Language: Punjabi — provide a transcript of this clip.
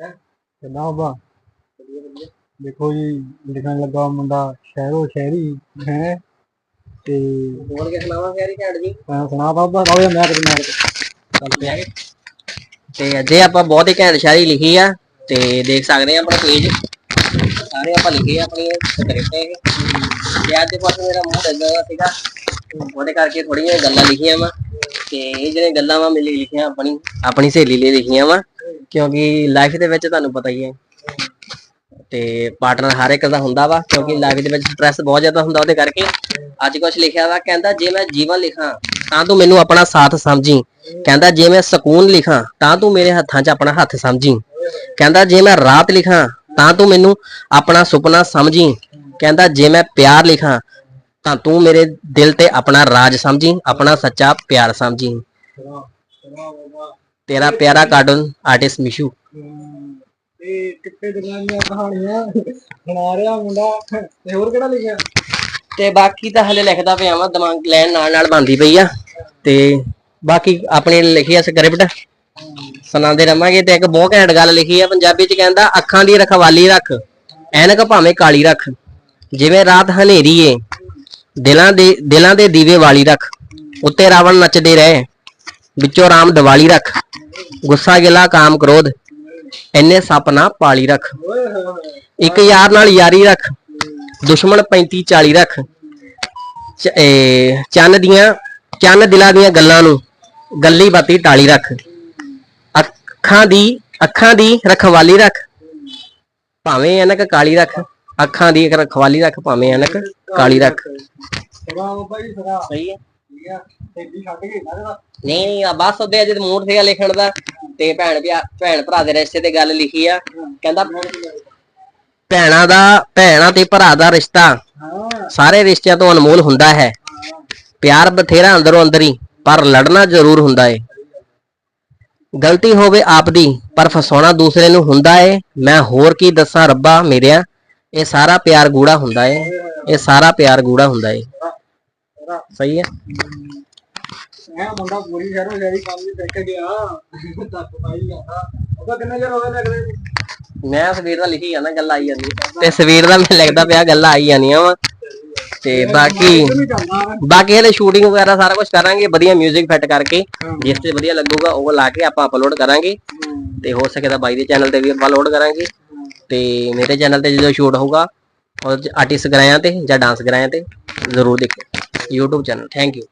ਕਿੱਦਾਂ ਬਾਬਾ ਦੇਖੋ ਜੀ ਲਿਖਣ ਲੱਗਾ ਮੁੰਡਾ ਸ਼ਹਿਰੋ ਸ਼ਹਿਰੀ ਹੈ। ਤੇ ਬੋਲ ਕੇ ਸੁਣਾਵਾ ਫੇਰ ਘੈਂਟ ਜੀ? ਮੈਂ ਸੁਣਾ ਬਾਬਾ ਰੋਏ ਮੈਂ ਤੇ ਮੈਂ ਚੱਲ ਪਿਆ ਤੇ ਅੱਜੇ ਆਪਾਂ ਬਹੁਤ ਹੀ ਘੈਂਟ ਸ਼ਾਇਰੀ ਲਿਖੀ ਆ ਤੇ ਦੇਖ ਸਕਦੇ ਆ ਆਪਣਾ ਪੇਜ ਸਾਰੇ ਆਪਾਂ ਲਿਖੇ ਆ ਆਪਣੀ ਸਕ੍ਰਿਪਟ ਤੇ ਅੱਜ ਦੇ ਪਾਸੇ ਮੇਰਾ ਮੂਡ ਦਾ ਸੀਗਾ ਉਹਦੇ ਕਰਕੇ ਥੋੜੀਆਂ ਗੱਲਾਂ ਲਿਖੀਆਂ ਵਾ। ਤੇ ਇਹ ਜਿਹੜੇ ਗੱਲਾਂ ਵਾ ਮਿਲੀ ਲਿਖੀਆਂ ਆਪਣੀ ਆਪਣੀ ਸਹੇਲੀ ਲਈ ਲਿਖੀਆਂ ਵਾ। ਕਿਉਂਕਿ ਲਾਈਫ ਦੇ ਵਿੱਚ ਤੁਹਾਨੂੰ ਪਤਾ ਹੀ ਹੈ ਤੇ ਪਾਰਟਨਰ ਹਰ ਇੱਕ ਦਾ ਹੁੰਦਾ ਵਾ, ਕਿਉਂਕਿ ਲਾਈਫ ਦੇ ਵਿੱਚ ਸਟ੍ਰੈਸ ਬਹੁਤ ਜ਼ਿਆਦਾ ਹੁੰਦਾ ਉਹਦੇ ਕਰਕੇ। ਅੱਜ ਕੁਝ ਲਿਖਿਆ ਵਾ, ਕਹਿੰਦਾ ਜੇ ਮੈਂ ਜੀਵਨ ਲਿਖਾਂ, ਤਾਂ ਤੂੰ ਮੈਨੂੰ ਆਪਣਾ ਸਾਥ ਸਮਝੀ। ਕਹਿੰਦਾ ਜੇ ਮੈਂ ਸਕੂਨ ਲਿਖਾਂ, ਤਾਂ ਤੂੰ ਮੇਰੇ ਹੱਥਾਂ 'ਚ ਆਪਣਾ ਹੱਥ ਸਮਝੀ। ਕਹਿੰਦਾ ਜੇ ਮੈਂ ਰਾਤ ਲਿਖਾਂ, ਤਾਂ ਤੂੰ ਮੈਨੂੰ ਆਪਣਾ ਸੁਪਨਾ ਸਮਝੀ। ਕਹਿੰਦਾ ਜੇ ਮੈਂ ਪਿਆਰ ਲਿਖਾਂ, ਤਾਂ ਤੂੰ ਮੇਰੇ ਦਿਲ ਤੇ ਆਪਣਾ ਰਾਜ ਸਮਝੀ, ਆਪਣਾ ਸੱਚਾ ਪਿਆਰ ਸਮਝੀ। ਤੇਰਾ ਪਿਆਰਾ ਕਾਰਟੂਨ ਆਰਟਿਸਟ ਮਿਸ਼ੂ। ਤੇ ਕਿੱਥੇ ਦਿਨਾਂ ਦੀਆਂ ਕਹਾਣੀਆਂ ਸੁਣਾ ਰਿਹਾ ਮੁੰਡਾ ਤੇ ਹੋਰ ਕਿਹੜਾ ਲਿਖਿਆ? ਤੇ ਬਾਕੀ ਤਾਂ ਹਲੇ ਲਿਖਦਾ ਪਿਆ ਵਾਂ ਦਿਮਾਗ ਲੈਣ ਨਾਲ ਨਾਲ ਬੰਦੀ ਪਈ ਆ। ਤੇ ਬਾਕੀ ਆਪਣੇ ਲਿਖੀ ਆ ਸਕ੍ਰਿਪਟ। ਸੁਣਾਉਂਦੇ ਰਵਾਂਗੇ ਤੇ ਇੱਕ ਬਹੁਤ ਘੈਂਟ ਗੱਲ ਲਿਖੀ ਆ ਪੰਜਾਬੀ ਚ ਕਹਿੰਦਾ ਅੱਖਾਂ ਦੀ ਰਖਵਾਲੀ ਰੱਖ ਐਨਕ ਭਾਵੇਂ ਕਾਲੀ ਰੱਖ। ਜਿਵੇਂ ਰਾਤ ਹਨੇਰੀ ਏ ਦਿਲਾਂ ਦੇ ਦਿਲਾਂ ਦੇ ਦੀਵੇ ਵਾਲੀ ਰੱਖ। ਉੱਤੇ ਰਾਵਣ ਨੱਚਦੇ ਰਹੇ ਵਿੱਚੋਂ ਰਾਮ ਦੀਵਾਲੀ ਰੱਖ। ਗੁੱਸਾ ਗਿਲਾ ਕਾਮ ਕ੍ਰੋਧ ਐਨੇ ਸੱਪ ਨਾ ਪਾਲੀ ਰੱਖ। ਇੱਕ ਯਾਰ ਨਾਲ ਯਾਰੀ ਰੱਖ ਦੁਸ਼ਮਣ 35 40 ਰੱਖ। ਚੰਨ ਦੀਆਂ ਚੰਨ ਦਿਲਾਂ ਦੀਆਂ ਗੱਲਾਂ ਨੂੰ ਗੱਲੀ ਬਾਤੀ ਟਾਲੀ ਰੱਖ। ਅੱਖਾਂ ਦੀ ਅੱਖਾਂ ਦੀ ਰਖਵਾਲੀ ਰੱਖ। ਭਾਵੇਂ ਐਨਕ ਕਾਲੀ ਰੱਖ ਅੱਖਾਂ ਦੀ ਰਖਵਾਲੀ ਰੱਖ ਭਾਵੇਂ ਐਨਕ ਕਾਲੀ ਰੱਖ। ਸਹੀ ਹੈ। ਆ ਛੱਡ ਨਹੀਂ ਨਹੀਂ ਆ ਬਸ ਉਹਦੇ ਅਜੇ ਮੂਡ ਸੀਗਾ ਲਿਖਣ ਦਾ। ਤੇ ਭੈਣ ਪਿਆ ਭੈਣ ਭਰਾ ਦੇ ਰਿਸ਼ਤੇ ਤੇ ਗੱਲ ਲਿਖੀ ਆ। ਕਹਿੰਦਾ ਭੈਣਾਂ ਦਾ ਭੈਣਾਂ ਤੇ ਭਰਾ ਦਾ ਰਿਸ਼ਤਾ। ਹਾਂ। ਸਾਰੇ ਰਿਸ਼ਤਿਆਂ ਤੋਂ ਅਨਮੋਲ ਹੁੰਦਾ ਹੈ। ਪਿਆਰ ਬਥੇਰਾ ਅੰਦਰੋਂ ਅੰਦਰੀ ਪਰ ਲੜਨਾ ਜ਼ਰੂਰ ਹੁੰਦਾ ਏ। ਗਲਤੀ ਹੋਵੇ ਆਪ ਦੀ ਪਰ ਫਸਾਉਣਾ ਦੂਸਰੇ ਨੂੰ ਹੁੰਦਾ ਏ। ਮੈਂ ਹੋਰ ਕੀ ਦੱਸਾਂ ਰੱਬਾ ਮੇਰਿਆ? ਇਹ ਸਾਰਾ ਪਿਆਰ ਗੂੜਾ ਹੁੰਦਾ ਏ। ਇਹ ਸਾਰਾ ਪਿਆਰ ਗੂੜਾ ਹੁੰਦਾ ਏ। ਸਹੀ ਹੈ। ਮੈਂ ਮੁੰਡਾ ਪੂਰੀ ਸ਼ਹਿਰੋ ਸ਼ਹਿਰੀ ਕੰਮ ਵੀ ਦੇਖ ਗਿਆ। ਤੱਕ ਪਾਈ ਗਿਆ ਉਹਦਾ ਕਿੰਨਾ ਚਿਰ ਹੋ ਗਿਆ ਲੱਗਦੇ ਨੂੰ? ਮੈਂ ਸਵੇਰ ਦਾ ਲਿਖੀ ਜਾਂਦਾ ਗੱਲ ਆਈ ਜਾਂਦੀ ਤੇ ਸਵੇਰ ਦਾ ਮੈਂ ਲਿਖਦਾ ਪਿਆ ਗੱਲਾਂ ਆਈ ਜਾਂਦੀਆਂ ਵਾ। ਤੇ ਬਾਕੀ ਨਹੀਂ ਬਾਕੀ ਹਲੇ ਸ਼ੂਟਿੰਗ ਵਗੈਰਾ ਸਾਰਾ ਕੁਝ ਕਰਾਂਗੇ ਵਧੀਆ 뮤직 ਫਿੱਟ ਕਰਕੇ। ਜਿਸ ਤੇ ਵਧੀਆ ਲੱਗੂਗਾ ਉਹ ਲਾ ਕੇ ਆਪਾਂ ਅਪਲੋਡ ਕਰਾਂਗੇ। ਤੇ ਹੋ ਸਕੇ ਤਾਂ ਬਾਈ ਦੇ ਚੈਨਲ ਤੇ ਵੀ ਆਪਾਂ ਲੋਡ ਕਰਾਂਗੇ। ਤੇ ਮੇਰੇ ਚੈਨਲ ਤੇ ਜਦੋਂ ਸ਼ੂਟ ਹੋਊਗਾ ਉਹ ਆਰਟਿਸਟ ਗਰਾਇਆ ਤੇ ਜਾਂ ਡਾਂਸ ਗਰਾਇਆ ਤੇ ਜ਼ਰੂਰ ਦੇਖਿਓ। YouTube channel thank you